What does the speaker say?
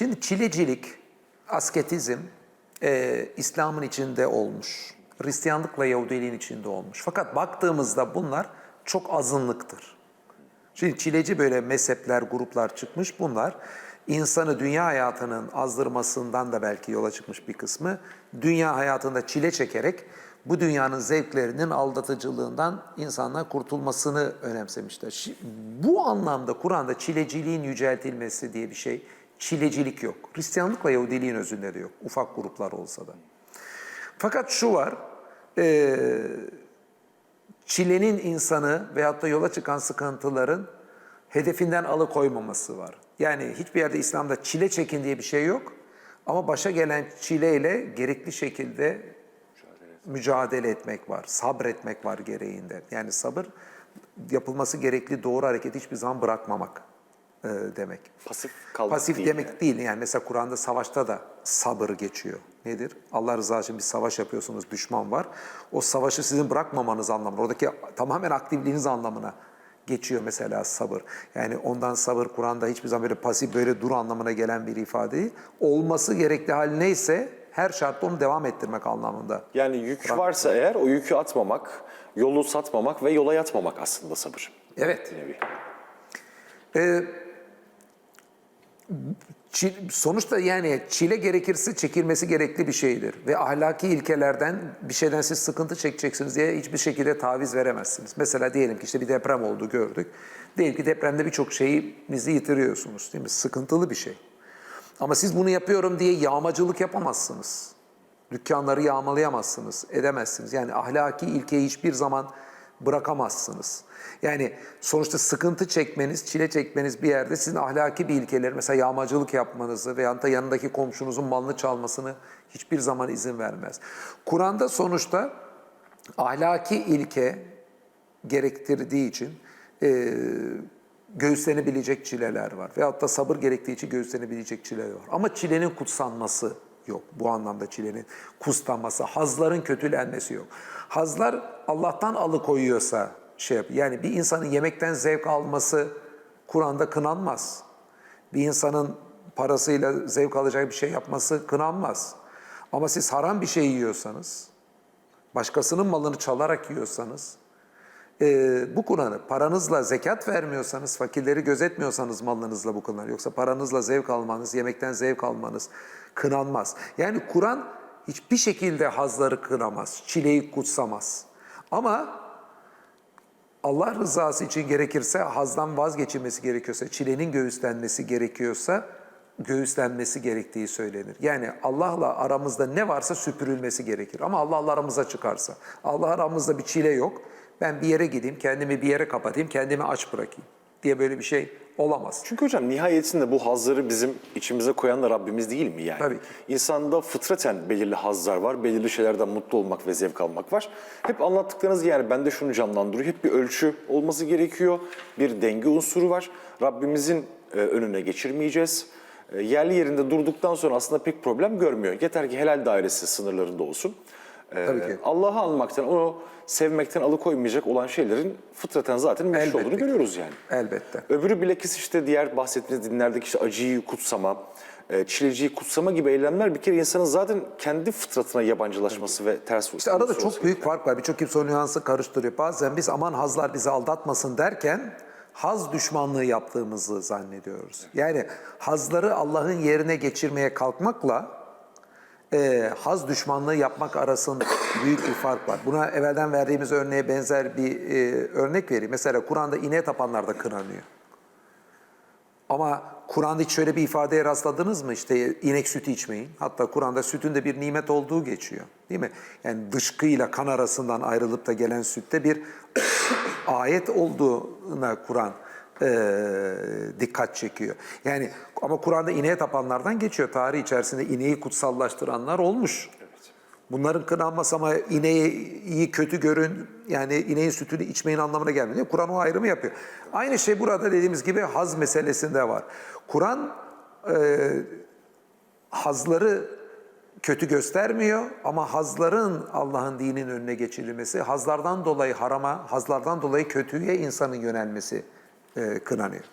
Şimdi çilecilik, asketizm e, İslam'ın içinde olmuş. Hristiyanlıkla Yahudiliğin içinde olmuş. Fakat baktığımızda bunlar çok azınlıktır. Şimdi çileci böyle mezhepler, gruplar çıkmış. Bunlar insanı dünya hayatının azdırmasından da belki yola çıkmış bir kısmı. Dünya hayatında çile çekerek bu dünyanın zevklerinin aldatıcılığından insanlar kurtulmasını önemsemişler. Bu anlamda Kur'an'da çileciliğin yüceltilmesi diye bir şey, çilecilik yok. Hristiyanlıkla Yahudiliğin özünde de yok. Ufak gruplar olsa da. Fakat şu var, eee çilenin insanı veyahut da yola çıkan sıkıntıların hedefinden alıkoymaması var. Yani hiçbir yerde İslam'da çile çekin diye bir şey yok. Ama başa gelen çileyle gerekli şekilde mücadele etmek var, sabretmek var gereğinde. Yani sabır yapılması gerekli doğru hareketi hiçbir zaman bırakmamak e, demek. Pasif kalmak Pasif değil demek yani. değil. Yani mesela Kur'an'da savaşta da sabır geçiyor. Nedir? Allah rızası için bir savaş yapıyorsunuz, düşman var. O savaşı sizin bırakmamanız anlamına, oradaki tamamen aktifliğiniz anlamına geçiyor mesela sabır. Yani ondan sabır Kur'an'da hiçbir zaman böyle pasif böyle dur anlamına gelen bir ifade değil. Olması gerekli hal neyse her şartta onu devam ettirmek anlamında. Yani yük varsa eğer o yükü atmamak, yolu satmamak ve yola yatmamak aslında sabır. Evet. Bir nevi. Ee, sonuçta yani çile gerekirse çekilmesi gerekli bir şeydir. Ve ahlaki ilkelerden bir şeyden siz sıkıntı çekeceksiniz diye hiçbir şekilde taviz veremezsiniz. Mesela diyelim ki işte bir deprem oldu gördük. Diyelim ki depremde birçok şeyinizi yitiriyorsunuz değil mi? Sıkıntılı bir şey. Ama siz bunu yapıyorum diye yağmacılık yapamazsınız. Dükkanları yağmalayamazsınız, edemezsiniz. Yani ahlaki ilkeyi hiçbir zaman bırakamazsınız. Yani sonuçta sıkıntı çekmeniz, çile çekmeniz bir yerde sizin ahlaki bir ilkeleri, mesela yağmacılık yapmanızı veya da yanındaki komşunuzun malını çalmasını hiçbir zaman izin vermez. Kur'an'da sonuçta ahlaki ilke gerektirdiği için e, göğüslenebilecek çileler var. Veyahut da sabır gerektiği için göğüslenebilecek çileler var. Ama çilenin kutsanması yok. Bu anlamda çilenin kutsanması, hazların kötülenmesi yok. Hazlar Allah'tan alıkoyuyorsa şey yap. Yani bir insanın yemekten zevk alması Kur'an'da kınanmaz. Bir insanın parasıyla zevk alacak bir şey yapması kınanmaz. Ama siz haram bir şey yiyorsanız, başkasının malını çalarak yiyorsanız, ee, bu Kur'an'ı paranızla zekat vermiyorsanız, fakirleri gözetmiyorsanız malınızla bu Kur'an'ı, yoksa paranızla zevk almanız, yemekten zevk almanız kınanmaz. Yani Kur'an hiçbir şekilde hazları kınamaz, çileyi kutsamaz. Ama Allah rızası için gerekirse hazdan vazgeçilmesi gerekiyorsa, çilenin göğüslenmesi gerekiyorsa göğüslenmesi gerektiği söylenir. Yani Allah'la aramızda ne varsa süpürülmesi gerekir. Ama Allah'la aramıza çıkarsa, Allah aramızda bir çile yok. Ben bir yere gideyim, kendimi bir yere kapatayım, kendimi aç bırakayım diye böyle bir şey olamaz. Çünkü hocam nihayetinde bu hazları bizim içimize koyan da Rabbimiz değil mi yani? Tabii. İnsanda fıtraten belirli hazlar var, belirli şeylerden mutlu olmak ve zevk almak var. Hep anlattıklarınız yani bende şunu canlandırıyor. Hep bir ölçü olması gerekiyor, bir denge unsuru var. Rabbimizin e, önüne geçirmeyeceğiz. E, yerli yerinde durduktan sonra aslında pek problem görmüyor. Yeter ki helal dairesi sınırlarında olsun. E, Tabii ki. Allah'ı anmaktan, onu sevmekten alıkoymayacak olan şeylerin fıtraten zaten Elbette olduğunu görüyoruz yani. Elbette. Öbürü bilakis işte diğer bahsettiğiniz dinlerdeki işte acıyı kutsama, e, çileciyi kutsama gibi eylemler bir kere insanın zaten kendi fıtratına yabancılaşması ve ters İşte arada çok büyük fark var. Birçok kimse o nüansı karıştırıyor. Bazen biz aman hazlar bizi aldatmasın derken haz düşmanlığı yaptığımızı zannediyoruz. Yani hazları Allah'ın yerine geçirmeye kalkmakla e, haz düşmanlığı yapmak arasında büyük bir fark var. Buna evvelden verdiğimiz örneğe benzer bir e, örnek vereyim. Mesela Kur'an'da ineğe tapanlar da kınanıyor. Ama Kur'an'da hiç şöyle bir ifadeye rastladınız mı? İşte inek sütü içmeyin. Hatta Kur'an'da sütün de bir nimet olduğu geçiyor. Değil mi? Yani dışkıyla kan arasından ayrılıp da gelen sütte bir ayet olduğuna Kur'an eee, dikkat çekiyor. Yani ama Kur'an'da ineğe tapanlardan geçiyor. Tarih içerisinde ineği kutsallaştıranlar olmuş. Bunların kınanması ama ineği iyi kötü görün, yani ineğin sütünü içmeyin anlamına gelmiyor. Kur'an o ayrımı yapıyor. Aynı şey burada dediğimiz gibi haz meselesinde var. Kur'an e, hazları kötü göstermiyor ama hazların Allah'ın dininin önüne geçirilmesi, hazlardan dolayı harama, hazlardan dolayı kötüye insanın yönelmesi e, kınanıyor.